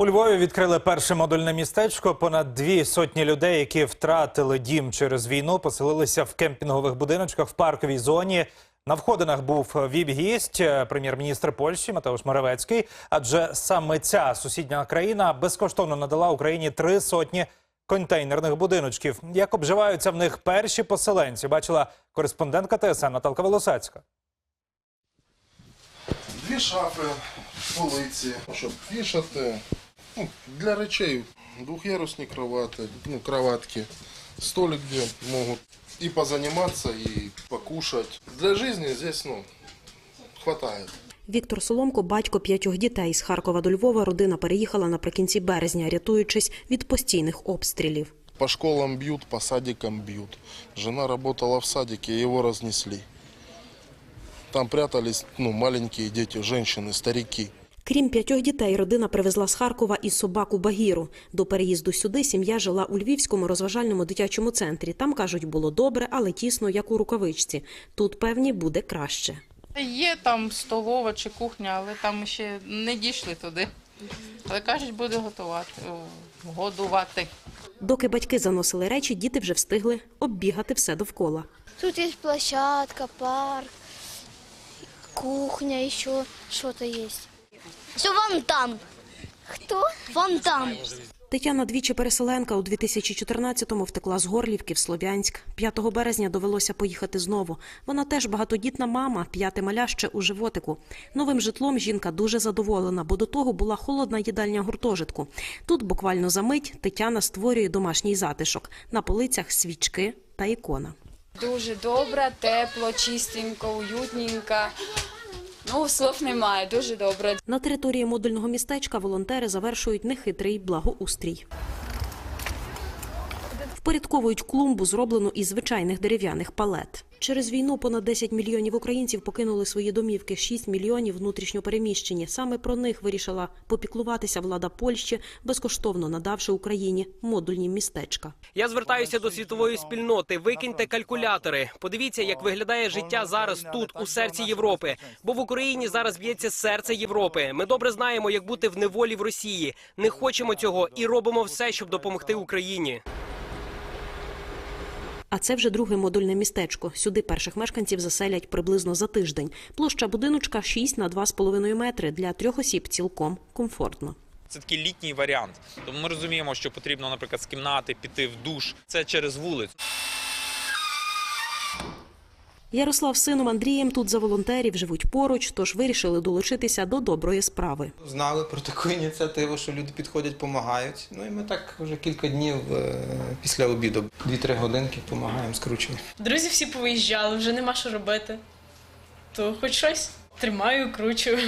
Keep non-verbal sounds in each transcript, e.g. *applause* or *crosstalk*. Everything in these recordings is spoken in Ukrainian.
У Львові відкрили перше модульне містечко. Понад дві сотні людей, які втратили дім через війну, поселилися в кемпінгових будиночках в парковій зоні. На входинах був віп-гість, е, прем'єр-міністр Польщі Матеуш Моравецький. Адже саме ця сусідня країна безкоштовно надала Україні три сотні контейнерних будиночків. Як обживаються в них перші поселенці, бачила кореспондентка ТСН Наталка Волосацька. Дві шафи, полиці, щоб вішати. Ну, для речей двухъярусні кровати, ну, кроватки, столик, где могут и позаниматься, и покушать. Для жизни здесь, ну, хватает. Віктор Соломко, батько п'ятьох дітей з Харкова до Львова. Родина переїхала наприкінці березня, рятуючись від постійних обстрілів. По школам бьют, по садикам бьют. Жена работала в садике, его разнесли. Там прятались ну, маленькие дети, женщины, старики. Крім п'ятьох дітей, родина привезла з Харкова і собаку Багіру. До переїзду сюди сім'я жила у Львівському розважальному дитячому центрі. Там кажуть, було добре, але тісно, як у рукавичці. Тут певні буде краще. Є там столова чи кухня, але там ще не дійшли туди. Але кажуть, буде готувати, годувати. Доки батьки заносили речі, діти вже встигли оббігати все довкола. Тут есть площадка, парк, кухня еще, что-то есть. Все фонтан. Кто? Фонтан. Тетяна двічі переселенка у 2014-му втекла з Горлівки в Слов'янськ. 5 березня довелося поїхати знову. Вона теж багатодітна мама, п'яте маля ще у животику. Новим житлом жінка дуже задоволена, бо до того була холодна їдальня гуртожитку. Тут буквально за мить Тетяна створює домашній затишок. На полицях свічки та ікона. Дуже добре, тепло, чистенько, уютненько. Ну, слов немає, дуже добре. На території модульного містечка волонтери завершують нехитрий благоустрій. Впорядковують клумбу, зроблену із звичайних дерев'яних палет. Через війну понад 10 мільйонів українців покинули свої домівки, 6 мільйонів внутрішньо переміщені. Саме про них вирішила попіклуватися влада Польщі, безкоштовно надавши Україні модульні містечка. Я звертаюся до світової спільноти. Викиньте калькулятори. Подивіться, як виглядає життя зараз тут, у серці Європи. Бо в Україні зараз б'ється серце Європи. Ми добре знаємо, як бути в неволі в Росії. Не хочемо цього і робимо все, щоб допомогти Україні. А це вже друге модульне містечко. Сюди перших мешканців заселять приблизно за тиждень. Площа будиночка 6 на 2,5 метри. Для трьох осіб цілком комфортно. Це такий літній варіант. Тому ми розуміємо, що потрібно, наприклад, з кімнати піти в душ. Це через вулицю. Ярослав з сином Андрієм тут за волонтерів живуть поруч, тож вирішили долучитися до доброї справи. Знали про таку *laughs* ініціативу, що люди підходять, допомагають. Ну і ми так вже кілька днів е, після обіду, дві-три годинки допомагаємо скручувати. Друзі всі повиїжджали, вже нема що робити. То хоч щось тримаю, кручу.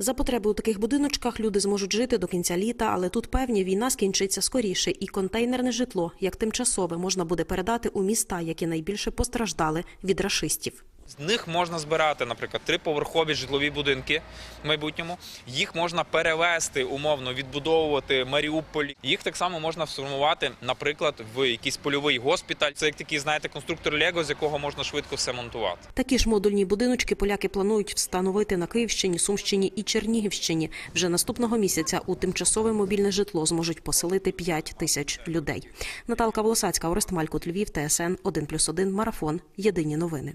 За потреби у таких будиночках люди зможуть жити до кінця літа, але тут певні війна скінчиться скоріше, і контейнерне житло, як тимчасове, можна буде передати у міста, які найбільше постраждали від рашистів. З них можна збирати, наприклад, триповерхові житлові будинки в майбутньому. Їх можна перевести умовно, відбудовувати Маріуполь. Їх так само можна сформувати, наприклад, в якийсь польовий госпіталь. Це як такий, знаєте, конструктор Лего, з якого можна швидко все монтувати. Такі ж модульні будиночки поляки планують встановити на Київщині, Сумщині і Чернігівщині. Вже наступного місяця у тимчасове мобільне житло зможуть поселити 5 тисяч людей. Наталка Волосацька, Орест Малькут, Львів, ТСН 1+,1, Марафон. Єдині новини.